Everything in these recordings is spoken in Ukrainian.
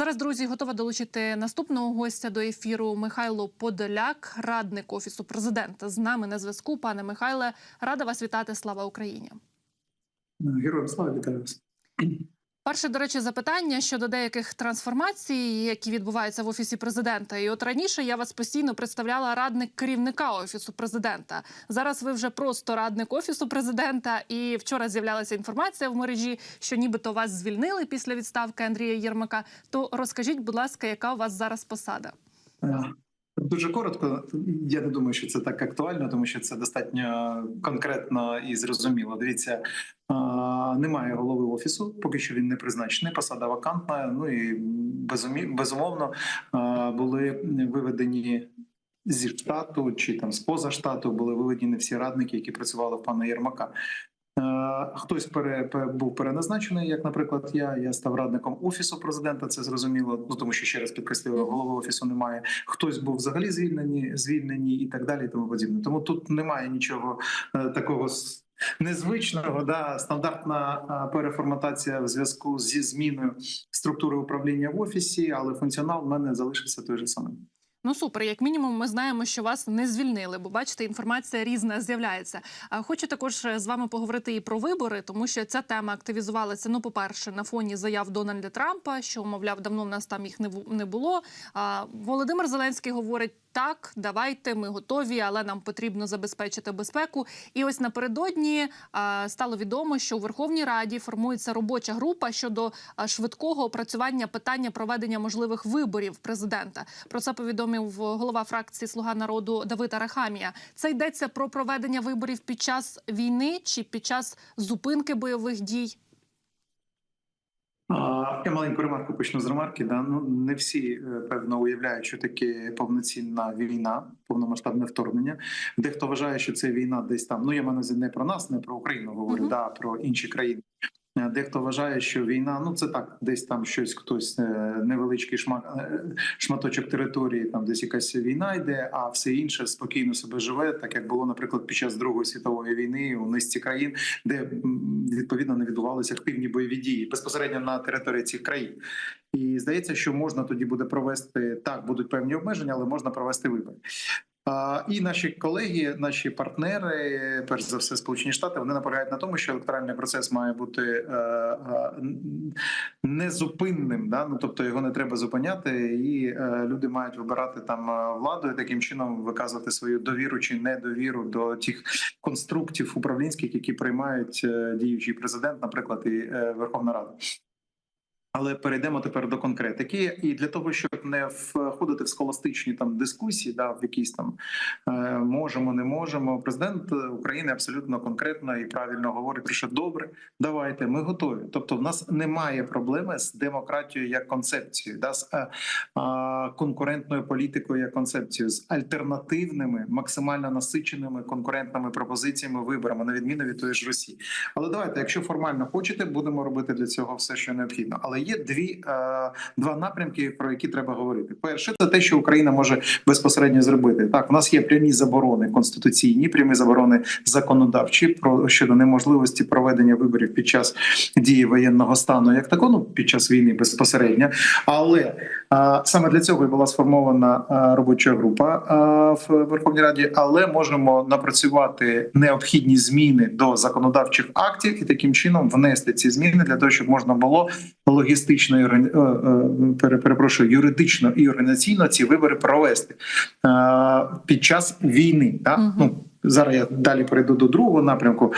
Зараз, друзі, готова долучити наступного гостя до ефіру Михайло Подоляк, радник офісу президента. З нами на зв'язку. Пане Михайле, рада вас вітати. Слава Україні. Героям слава вітаю вас. Перше, до речі, запитання щодо деяких трансформацій, які відбуваються в офісі президента. І от раніше я вас постійно представляла радник керівника офісу президента. Зараз ви вже просто радник офісу президента. І вчора з'являлася інформація в мережі, що нібито вас звільнили після відставки Андрія Єрмака. То розкажіть, будь ласка, яка у вас зараз посада? Дуже коротко. Я не думаю, що це так актуально, тому що це достатньо конкретно і зрозуміло. Дивіться, немає голови офісу, поки що він не призначений. Посада вакантна. Ну і безумовно були виведені. Зі штату чи там з поза штату були виведені всі радники, які працювали в пана Єрмака. Е, Хтось пере, був переназначений, як, наприклад, я. Я став радником офісу президента. Це зрозуміло. Ну тому що ще раз підкреслюю, голови офісу немає. Хтось був взагалі звільнені, звільнені і так далі. І тому подібне. Тому тут немає нічого е, такого незвичного. Да, стандартна е, переформатація в зв'язку зі зміною структури управління в офісі, але функціонал в мене залишився той же самий. Ну супер, як мінімум, ми знаємо, що вас не звільнили, бо бачите, інформація різна з'являється. Хочу також е, з вами поговорити і про вибори, тому що ця тема активізувалася. Ну, по-перше, на фоні заяв Дональда Трампа, що мовляв, давно в нас там їх не бу- не було. Володимир Зеленський говорить. Так, давайте, ми готові, але нам потрібно забезпечити безпеку. І ось напередодні стало відомо, що у Верховній Раді формується робоча група щодо швидкого опрацювання питання проведення можливих виборів президента. Про це повідомив голова фракції Слуга народу Давид Арахамія. Це йдеться про проведення виборів під час війни чи під час зупинки бойових дій. Я маленьку ремарку почну з ремарки. Да? Ну, не всі е, певно уявляють, що таке повноцінна війна, повномасштабне вторгнення. Дехто вважає, що це війна десь там. Ну я маю не про нас, не про Україну говорю, Мгм. да, а про інші країни. Е, Дехто вважає, що війна ну це так, десь там щось, хтось е, невеличкий шмат, е, шматочок території, там десь якась війна йде, а все інше спокійно себе живе, так як було, наприклад, під час Другої світової війни у низці країн, де відповідно не відбувалися активні бойові дії безпосередньо на території цих країн. І здається, що можна тоді буде провести так, будуть певні обмеження, але можна провести вибори. І наші колеги, наші партнери, перш за все, Сполучені Штати, вони наполягають на тому, що електоральний процес має бути е, е, незупинним, да? ну тобто його не треба зупиняти, і е, люди мають вибирати там владу і таким чином виказувати свою довіру чи недовіру до тих конструктів управлінських, які приймають діючий президент, наприклад, і Верховна Рада. Але перейдемо тепер до конкретики, і для того, щоб не входити в схоластичні там дискусії, да в якісь там е, можемо, не можемо. Президент України абсолютно конкретно і правильно говорить, що добре, давайте, ми готові. Тобто, в нас немає проблеми з демократією як концепцією, да з е, е, конкурентною політикою як концепцією, з альтернативними, максимально насиченими конкурентними пропозиціями, виборами, на відміну від тої ж Росії. Але давайте, якщо формально хочете, будемо робити для цього все, що необхідно. Але є дві е, два напрямки, про які треба говорити. Перше, це те, що Україна може безпосередньо зробити. Так, у нас є прямі заборони конституційні, прямі заборони законодавчі про щодо неможливості проведення виборів під час дії воєнного стану, як такого, ну під час війни безпосередньо. Але е, саме для цього і була сформована е, робоча група е, в Верховній Раді, але можемо напрацювати необхідні зміни до законодавчих актів і таким чином внести ці зміни для того, щоб можна було логістично органі- е, е, перепрошую, юридично і організаційно ці вибори провести е, під час війни. Мгм. Ну, Зараз я далі перейду до другого напрямку.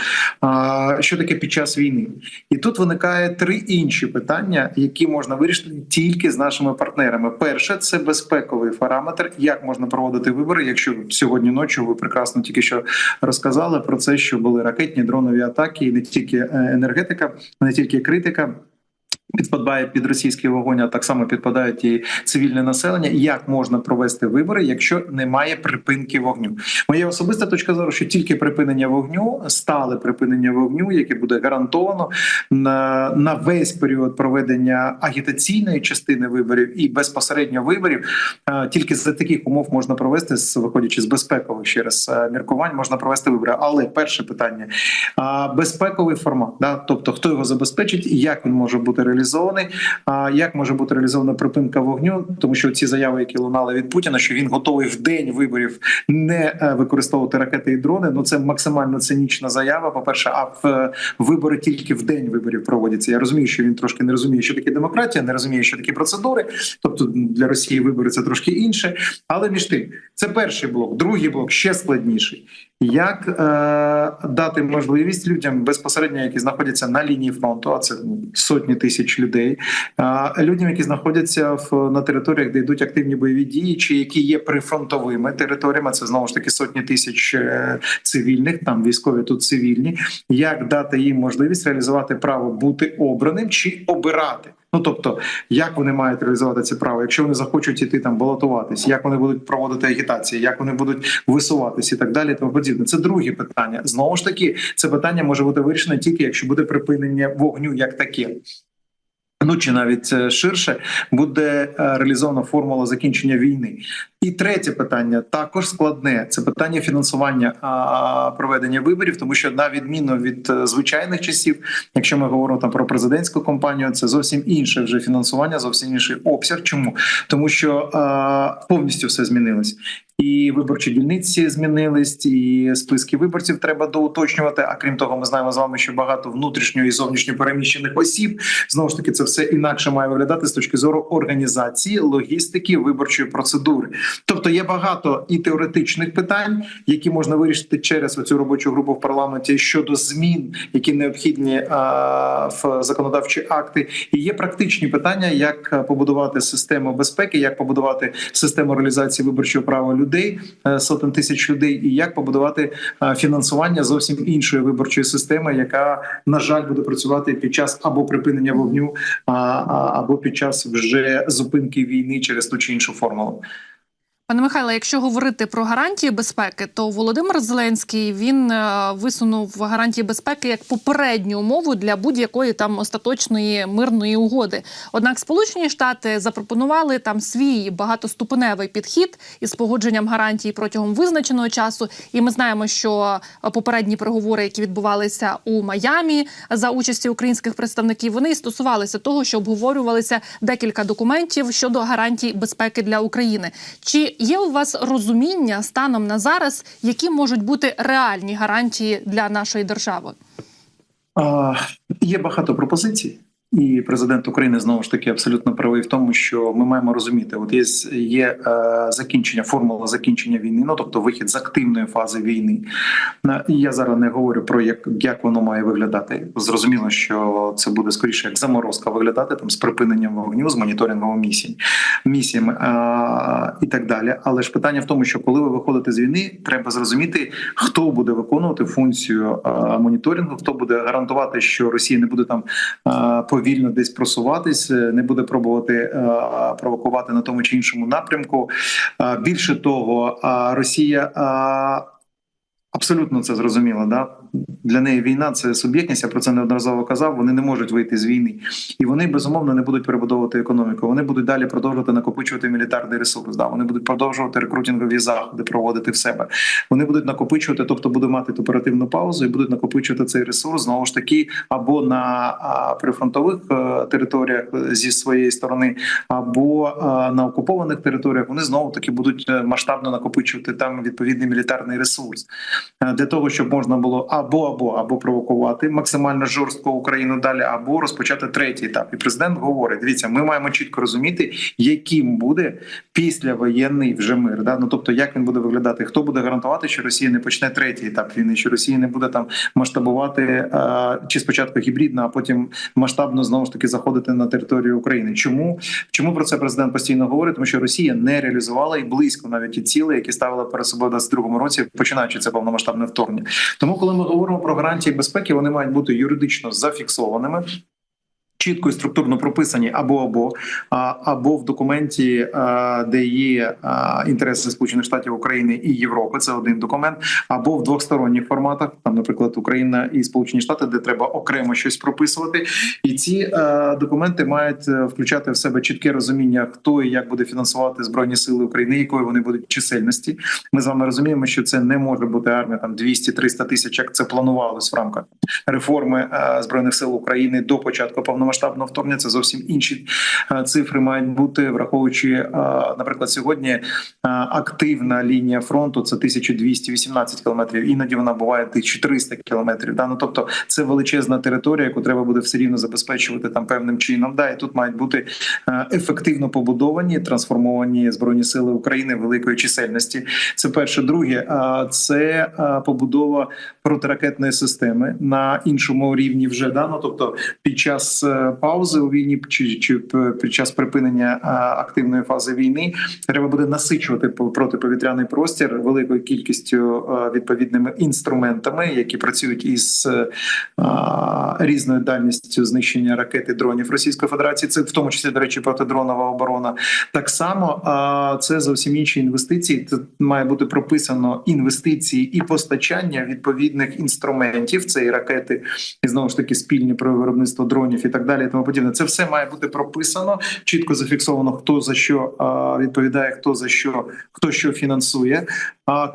Що таке під час війни? І тут виникає три інші питання, які можна вирішити тільки з нашими партнерами. Перше це безпековий параметр, як можна проводити вибори, якщо сьогодні ночі ви прекрасно тільки що розказали про це, що були ракетні дронові атаки, і не тільки енергетика, не тільки критика. Підпадає під російський вогонь, а так само підпадають і цивільне населення. Як можна провести вибори, якщо немає припинки вогню? Моя особиста точка зору, що тільки припинення вогню, стале припинення вогню, яке буде гарантовано на, на весь період проведення агітаційної частини виборів і безпосередньо виборів, е, тільки за таких умов можна провести, виходячи з безпекових ще раз е, міркувань, можна провести вибори. Але перше питання: безпековий формат, да, тобто хто його забезпечить як він може бути реалізований реалізований. А як може бути реалізована припинка вогню? Тому що ці заяви, які лунали від Путіна, що він готовий в день виборів не е, використовувати ракети і дрони. Ну це максимально цинічна заява. По перше, а в е, вибори тільки в день виборів проводяться. Я розумію, що він трошки не розуміє, що таке демократія, не розуміє, що такі процедури. Тобто для Росії вибори це трошки інше. Але між тим, це перший блок, другий блок ще складніший. Як е, дати можливість людям безпосередньо, які знаходяться на лінії фронту, а це сотні тисяч людей, е, людям, які знаходяться в на територіях, де йдуть активні бойові дії, чи які є прифронтовими територіями, це знову ж таки сотні тисяч е, цивільних, там військові тут цивільні. Як дати їм можливість реалізувати право бути обраним чи обирати? Ну тобто, як вони мають реалізувати це право, якщо вони захочуть іти там балотуватись, як вони будуть проводити агітації, як вони будуть висуватись і так далі. і Тому подібне. Це друге питання. Знову ж таки, це питання може бути вирішено тільки якщо буде припинення вогню як таке. Ну чи навіть е, ширше буде е, реалізована формула закінчення війни. І третє питання також складне це питання фінансування проведення виборів, тому що на відміну від е, звичайних часів, якщо ми говоримо там про президентську кампанію, це зовсім інше вже фінансування, зовсім інший обсяг. Чому тому, що повністю все змінилось. І виборчі дільниці змінились, і списки виборців треба доуточнювати. А крім того, ми знаємо з вами, що багато внутрішньо і зовнішньо переміщених осіб знову ж таки це все інакше має виглядати з точки зору організації, логістики виборчої процедури. Тобто є багато і теоретичних питань, які можна вирішити через цю робочу групу в парламенті щодо змін, які необхідні а, в законодавчі акти. І є практичні питання, як побудувати систему безпеки, як побудувати систему реалізації виборчого права людей, е, сотень тисяч людей, і як побудувати е, фінансування зовсім іншої виборчої системи, яка на жаль буде працювати під час або припинення вогню, або під час вже зупинки війни через ту чи іншу формулу. Пане Михайле, якщо говорити про гарантії безпеки, то Володимир Зеленський він е, висунув гарантії безпеки як попередню умову для будь-якої там остаточної мирної угоди. Однак Сполучені Штати запропонували там свій багатоступеневий підхід із погодженням гарантій протягом визначеного часу. І ми знаємо, що попередні переговори, які відбувалися у Майамі за участі українських представників, вони і стосувалися того, що обговорювалися декілька документів щодо гарантій безпеки для України. Чи є у вас розуміння станом на зараз, які можуть бути реальні гарантії для нашої держави? Є багато пропозицій. І президент України знову ж таки абсолютно правий в тому, що ми маємо розуміти, от є, є е, закінчення, формула закінчення війни, ну тобто вихід з активної фази війни. Е, І я зараз не говорю про як, як воно має виглядати. Зрозуміло, що це буде скоріше як заморозка виглядати там з припиненням вогню, з моніторингом місій, місіями е, і так далі. Але ж питання в тому, що коли ви виходите з війни, треба зрозуміти, хто буде виконувати функцію е, моніторингу, хто буде гарантувати, що Росія не буде там е, повільно десь просуватись, не буде пробувати е, провокувати на тому чи іншому напрямку. Е, Більше того, е, Росія е, абсолютно це зрозуміла. Да? Для неї війна це суб'єктність. Я про це неодноразово казав. Вони не можуть вийти з війни, і вони безумовно не будуть перебудовувати економіку. Вони будуть далі продовжувати накопичувати мілітарний ресурс. Да, вони будуть продовжувати рекрутингові заходи, проводити в себе. Вони будуть накопичувати, тобто будуть мати оперативну паузу і будуть накопичувати цей ресурс знову ж таки або на прифронтових е, територіях е, зі своєї сторони, або на окупованих територіях. Вони знову таки будуть е, масштабно накопичувати там відповідний мілітарний ресурс Е, для того, щоб можна було або або або провокувати максимально жорстко Україну далі, або розпочати третій етап. І президент говорить: дивіться, ми маємо чітко розуміти, яким буде післявоєнний вже мир. Да? Ну тобто, як він буде виглядати, хто буде гарантувати, що Росія не почне третій етап війни, що Росія не буде там масштабувати е, чи спочатку гібридно, а потім масштабно знову ж таки заходити на територію України. Чому чому про це президент постійно говорить? Тому що Росія не реалізувала і близько навіть ті цілі, які ставила перед собою в 22-му році, починаючи це повномасштабне вторгнення. Тому, коли ми говоримо про гарантії безпеки, вони мають бути юридично зафіксованими. Чітко і структурно прописані або або або в документі, де є інтереси Сполучених Штатів України і Європи. Це один документ, або в двосторонніх форматах, там, наприклад, Україна і Сполучені Штати, де треба окремо щось прописувати. І ці документи мають е, включати в себе чітке розуміння, хто і як буде фінансувати збройні сили України, якої вони будуть чисельності. Ми з вами розуміємо, що це не може бути армія там 200-300 тисяч, як це планувалось в рамках реформи збройних сил України до початку повномасштабного повномасштабного вторгнення. Це зовсім інші е, цифри мають бути, враховуючи, е, наприклад, сьогодні е, активна лінія фронту це 1218 кілометрів. Іноді вона буває 1300 кілометрів. Да? Ну, тобто це величезна територія, яку треба буде все рівно забезпечувати там певним чином. Да? І тут мають бути ефективно побудовані, трансформовані збройні сили України великої чисельності. Це перше. Друге, це побудова протиракетної системи на іншому рівні вже да? ну, тобто під час паузи у війні чи, чи під час припинення активної фази війни треба буде насичувати по- протиповітряний простір великою кількістю відповідними інструментами, які працюють із різною дальністю знищення ракет і дронів Російської Федерації. Це в тому числі до речі протидронова оборона. Так само це зовсім інші інвестиції. Тут має бути прописано інвестиції і постачання відповідних інструментів. Це і ракети, і знову ж таки спільні про виробництво дронів і так далі. І Тому подібне. Це все має бути прописано, чітко зафіксовано, хто за що відповідає, хто за що, хто що фінансує.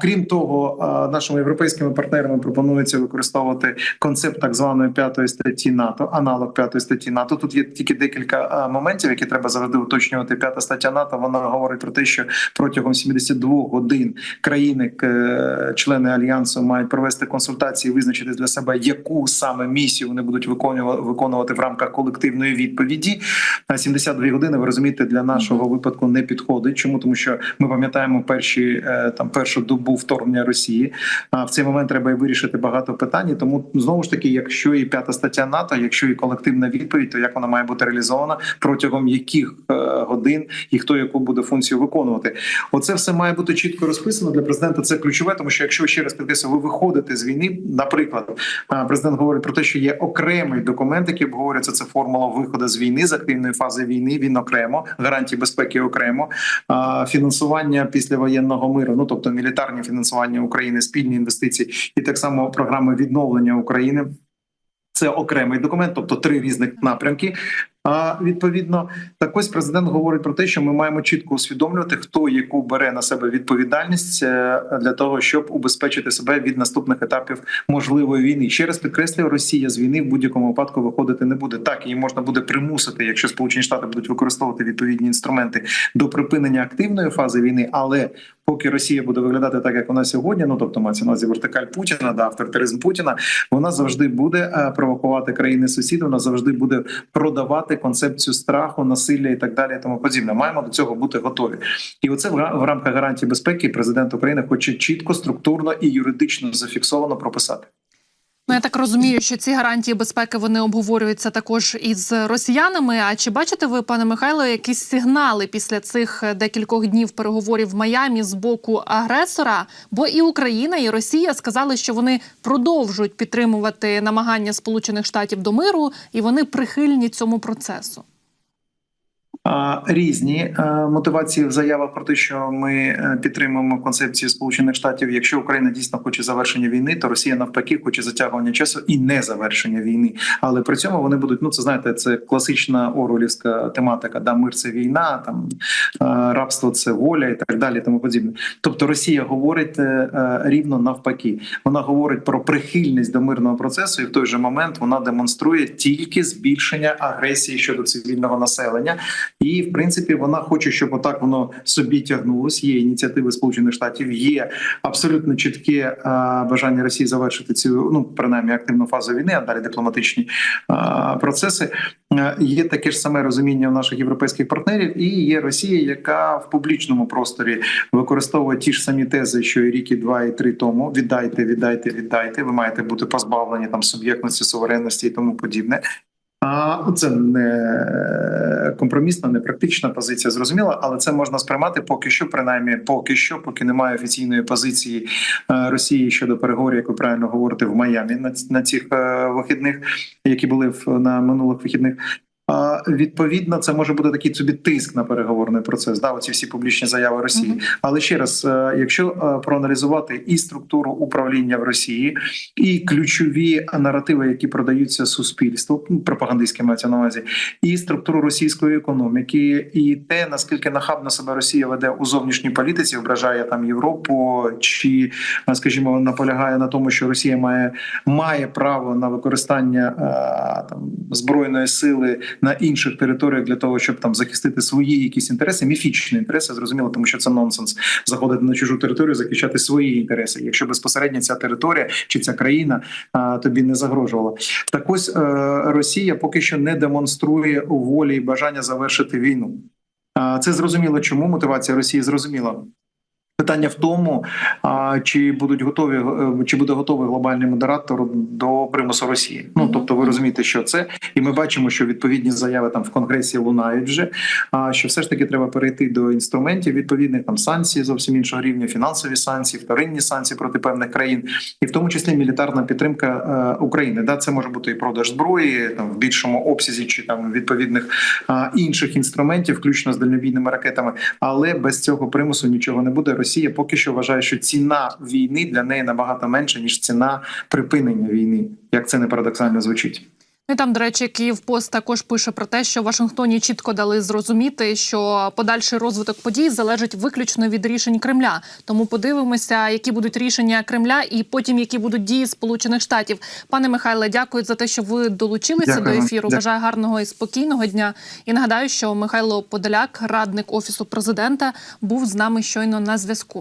Крім того, нашими європейськими партнерами пропонується використовувати концепт так званої п'ятої статті НАТО, аналог п'ятої статті НАТО. Тут є тільки декілька моментів, які треба завжди уточнювати. П'ята стаття НАТО вона говорить про те, що протягом 72 годин країни, члени альянсу, мають провести консультації, визначити для себе, яку саме місію вони будуть виконувати виконувати в рамках колективної відповіді. А 72 години, ви розумієте, для нашого випадку не підходить. Чому тому, що ми пам'ятаємо перші е, там першу добу вторгнення Росії. А в цей момент треба і вирішити багато питань. Тому знову ж таки, якщо і п'ята стаття НАТО, якщо і колективна відповідь, то як вона має бути реалізована протягом яких е, годин і хто яку буде функцію виконувати? Оце все має бути чітко розписано для президента. Це ключове, тому що якщо ще раз підкреслю, ви виходите з війни, наприклад, президент говорить про те, що є окремий документ, який обговорюється. Це формула виходу з війни з активної фази війни. Він окремо, гарантії безпеки окремо, фінансування післявоєнного миру, ну тобто мілітарні фінансування України, спільні інвестиції, і так само програми відновлення України. Це окремий документ, тобто три різних напрямки. А відповідно, так ось президент говорить про те, що ми маємо чітко усвідомлювати, хто яку бере на себе відповідальність е, для того, щоб убезпечити себе від наступних етапів можливої війни. Ще раз підкреслюю, Росія з війни в будь-якому випадку виходити не буде. Так її можна буде примусити, якщо Сполучені Штати будуть використовувати відповідні інструменти до припинення активної фази війни, але поки Росія буде виглядати так, як вона сьогодні, ну тобто мається на увазі вертикаль Путіна, да авторитаризм Путіна, вона завжди буде е, провокувати країни сусіди. Вона завжди буде продавати концепцію страху, насилля і так далі. і Тому подібне. Маємо до цього бути готові. І оце в рамках гарантії безпеки президент України хоче чітко, структурно і юридично зафіксовано прописати. Ну, я так розумію, що ці гарантії безпеки вони обговорюються також із росіянами. А чи бачите ви, пане Михайло, якісь сигнали після цих декількох днів переговорів в Майамі з боку агресора? Бо і Україна, і Росія сказали, що вони продовжують підтримувати намагання Сполучених Штатів до миру, і вони прихильні цьому процесу. Різні е, мотивації в заявах про те, що ми е, підтримуємо концепцію Сполучених Штатів. Якщо Україна дійсно хоче завершення війни, то Росія навпаки хоче затягування часу і не завершення війни. Але при цьому вони будуть. Ну це знаєте, це класична орвелівська тематика. Да, мир це війна, там е, рабство це воля і так далі. Тому подібне. Тобто Росія говорить рівно навпаки. Вона говорить про прихильність до мирного процесу, і в той же момент вона демонструє тільки збільшення агресії щодо цивільного населення. І в принципі вона хоче, щоб отак воно собі тягнулось. Є ініціативи Сполучених Штатів, є абсолютно чітке бажання Росії завершити цю ну принаймні активну фазу війни, а далі дипломатичні процеси. Е, Є таке ж саме розуміння у наших європейських партнерів, і є Росія, яка в публічному просторі використовує ті ж самі тези, що і рік, і два і три тому. Віддайте, віддайте, віддайте. Ви маєте бути позбавлені там суб'єктності, суверенності і тому подібне. А ну, це не компромісна, не практична позиція, зрозуміла, але це можна сприймати поки що, принаймні, поки що, поки немає офіційної позиції е, Росії щодо переговорів, як ви правильно говорите, в Майамі на, на цих е, вихідних, які були в на минулих вихідних. Відповідно, це може бути такий собі тиск на переговорний процес. Да, оці всі публічні заяви Росії. Мгм. Але ще раз, е, якщо е, проаналізувати і структуру управління в Росії, і ключові наративи, які продаються суспільству, пропагандистські мається на увазі, і структуру російської економіки, і те наскільки нахабно себе Росія веде у зовнішній політиці, ображає там Європу, чи е, скажімо, наполягає на тому, що Росія має має право на використання там збройної сили на інших територіях для того, щоб там захистити свої якісь інтереси, міфічні інтереси, зрозуміло, тому що це нонсенс заходити на чужу територію, захищати свої інтереси, якщо безпосередньо ця територія чи ця країна а, тобі не загрожувала. Так ось е, Росія поки що не демонструє волі і бажання завершити війну. Це зрозуміло, чому мотивація Росії зрозуміла. Питання в тому, чи будуть готові е, чи буде готовий глобальний модератор до примусу Росії. Ну тобто, ви розумієте, що це, і ми бачимо, що відповідні заяви там в конгресі лунають вже. А що все ж таки треба перейти до інструментів відповідних там санкцій зовсім іншого рівня, фінансові санкції, вторинні санкції проти певних країн, і в тому числі мілітарна підтримка е, України. Да, це може бути і продаж зброї там в більшому обсязі, чи там відповідних інших інструментів, включно з дальнобійними ракетами. Але без цього примусу нічого не буде. Росія поки що вважає, що ціна війни для неї набагато менша ніж ціна припинення війни, як це не парадоксально звучить. Ну і там, до речі, Київпост також пише про те, що в Вашингтоні чітко дали зрозуміти, що подальший розвиток подій залежить виключно від рішень Кремля. Тому подивимося, які будуть рішення Кремля, і потім які будуть дії Сполучених Штатів. Пане Михайле, дякую за те, що ви долучилися Дякую до ефіру. Дякую. Бажаю гарного і спокійного дня. І нагадаю, що Михайло Подоляк, радник офісу президента, був з нами щойно на зв'язку.